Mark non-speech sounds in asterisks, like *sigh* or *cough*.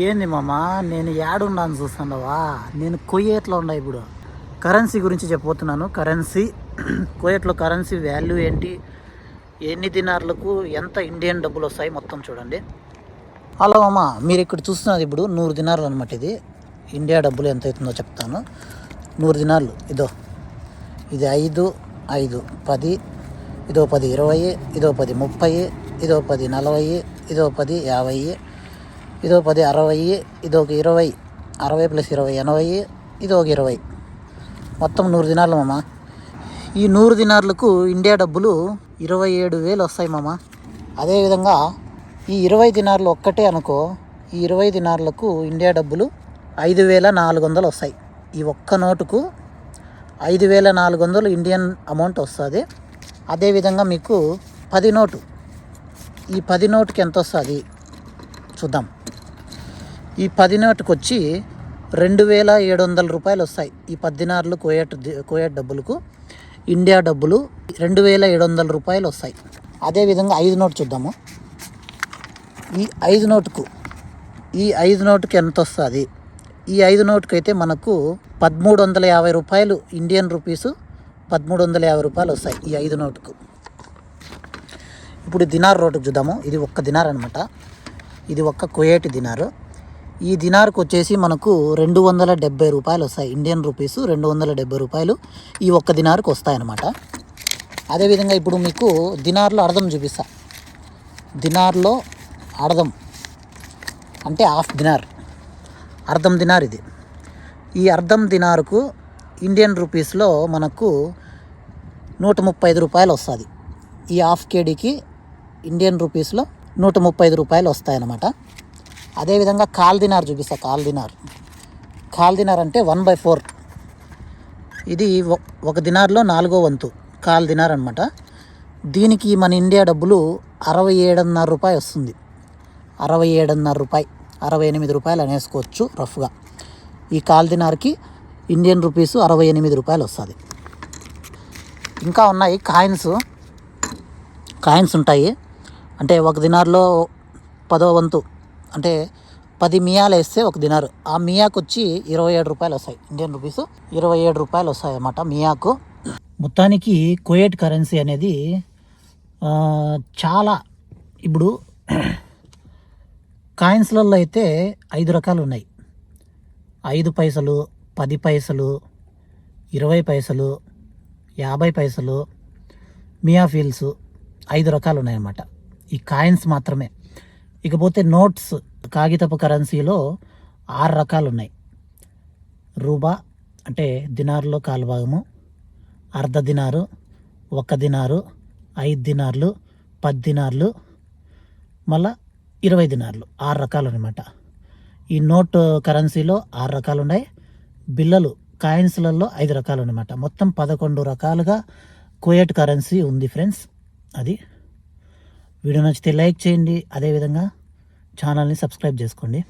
ఏంది మామ? నేను యాడున్నాను చూస్తున్నావా? నేను కొయ్యేట్లో ఉన్నా ఇప్పుడు. కరెన్సీ గురించి చెప్పబోతున్నాను. కరెన్సీ *clears throat* కొయ్యేట్లో కరెన్సీ వాల్యూ ఏంటి? ఎన్ని దినార్లకు ఎంత ఇండియన్ డబ్బులు వస్తాయి మొత్తం చూడండి. హలో అమ్మ మీరు ఇక్కడ చూస్తున్నది ఇప్పుడు నూరు దినార్లు అనమాట ఇది. ఇండియా డబ్బులు ఎంత అవుతుందో చెప్తాను. నూరు దినార్లు. ఇదో ఇది ఐదు ఐదు పది ఇదో పది ఇరవై ఇదో పది ముప్పై ఇదో పది నలభై ఇదో పది యాభై ఇదో పది అరవై ఇదో ఒక ఇరవై అరవై ప్లస్ ఇరవై ఎనభై ఇది ఒక ఇరవై. మొత్తం నూరు దినాలు మామ? ఈ నూరు దినార్లకు ఇండియా డబ్బులు ఇరవై ఏడు వేలు వస్తాయి మామ? అదేవిధంగా ఈ ఇరవై దినార్లు ఒక్కటే అనుకో ఈ ఇరవై దినార్లకు ఇండియా డబ్బులు ఐదు వేల నాలుగు వందలు వస్తాయి. ఈ ఒక్క నోటుకు ఐదు వేల నాలుగు వందలు ఇండియన్ అమౌంట్ వస్తుంది. అదేవిధంగా మీకు పది నోటు. ఈ పది నోటుకి ఎంత వస్తుంది? చూద్దాం. ఈ పది నోటుకు వచ్చి రెండు వేల ఏడు వందల రూపాయలు వస్తాయి ఈ పద్దినారులు కోయట్ కోయట్ డబ్బులకు. ఇండియా డబ్బులు రెండు వేల ఏడు వందల రూపాయలు వస్తాయి అదేవిధంగా ఐదు నోటు చూద్దాము. ఈ ఐదు నోటుకు ఈ ఐదు నోటుకి ఎంత వస్తుంది ఈ ఐదు నోటుకు అయితే మనకు పదమూడు వందల యాభై రూపాయలు ఇండియన్ రూపీసు పదమూడు వందల యాభై రూపాయలు వస్తాయి ఈ ఐదు నోటుకు. ఇప్పుడు దినార్ రోడ్డుకు చూద్దాము. ఇది ఒక్క దినార్ అనమాట ఇది ఒక్క కుయేటి దినారు. ఈ దినార్కి వచ్చేసి మనకు రెండు వందల డెబ్బై రూపాయలు వస్తాయి. ఇండియన్ రూపీస్ రెండు వందల డెబ్బై రూపాయలు ఈ ఒక్క దినార్కి వస్తాయన్నమాట అదేవిధంగా ఇప్పుడు మీకు దినార్లో అర్థం చూపిస్తా. దినార్లో అర్థం అంటే హాఫ్ దినార్. అర్థం దినార్ ఇది. ఈ అర్థం దినార్కు ఇండియన్ రూపీస్లో మనకు నూట ముప్పై ఐదు రూపాయలు వస్తుంది. ఈ హాఫ్ కేడీకి ఇండియన్ రూపీస్లో నూట ముప్పై ఐదు రూపాయలు వస్తాయన్నమాట. అదేవిధంగా కాల్ దినార్ చూపిస్తా కాల్ దినార్ కాల్ దినార్ అంటే వన్ బై ఫోర్. ఇది ఒక దినార్లో నాలుగో వంతు కాల్ దినార్ అనమాట దీనికి మన ఇండియా డబ్బులు అరవై ఏడున్నర రూపాయి వస్తుంది. అరవై ఏడున్నర రూపాయి అరవై ఎనిమిది రూపాయలు అనేసుకోవచ్చు రఫ్గా. ఈ కాల్ దినార్కి ఇండియన్ రూపీస్ అరవై ఎనిమిది రూపాయలు వస్తుంది. ఇంకా ఉన్నాయి కాయిన్స్. కాయిన్స్ ఉంటాయి. అంటే ఒక దినార్లో పదో వంతు అంటే పది మియాలు వేస్తే ఒక దినారు. ఆ మియాకు వచ్చి ఇరవై ఏడు రూపాయలు వస్తాయి. ఇండియన్ రూపీస్ ఇరవై ఏడు రూపాయలు వస్తాయి అన్నమాట మియాకు. మొత్తానికి కోయేట్ కరెన్సీ అనేది చాలా ఇప్పుడు కాయిన్స్లలో అయితే ఐదు రకాలు ఉన్నాయి. ఐదు పైసలు పది పైసలు ఇరవై పైసలు యాభై పైసలు మియాఫీల్స్ ఐదు రకాలు ఉన్నాయన్నమాట. ఈ కాయిన్స్ మాత్రమే. ఇకపోతే నోట్స్ కాగితపు కరెన్సీలో ఆరు రకాలు ఉన్నాయి రూబా అంటే దినారులో కాలుభాగము అర్ధ దినారు ఒక దినారు ఐదు దినార్లు పది దినార్లు మళ్ళా ఇరవై దినార్లు ఆరు రకాలు అనమాట ఈ నోట్ కరెన్సీలో ఆరు రకాలు ఉన్నాయి బిల్లలు కాయిన్స్లలో ఐదు రకాలు అనమాట మొత్తం పదకొండు రకాలుగా కోయట్ కరెన్సీ ఉంది ఫ్రెండ్స్. అది వీడియో నచ్చితే లైక్ చేయండి. అదేవిధంగా ఛానల్ని సబ్స్క్రైబ్ చేసుకోండి.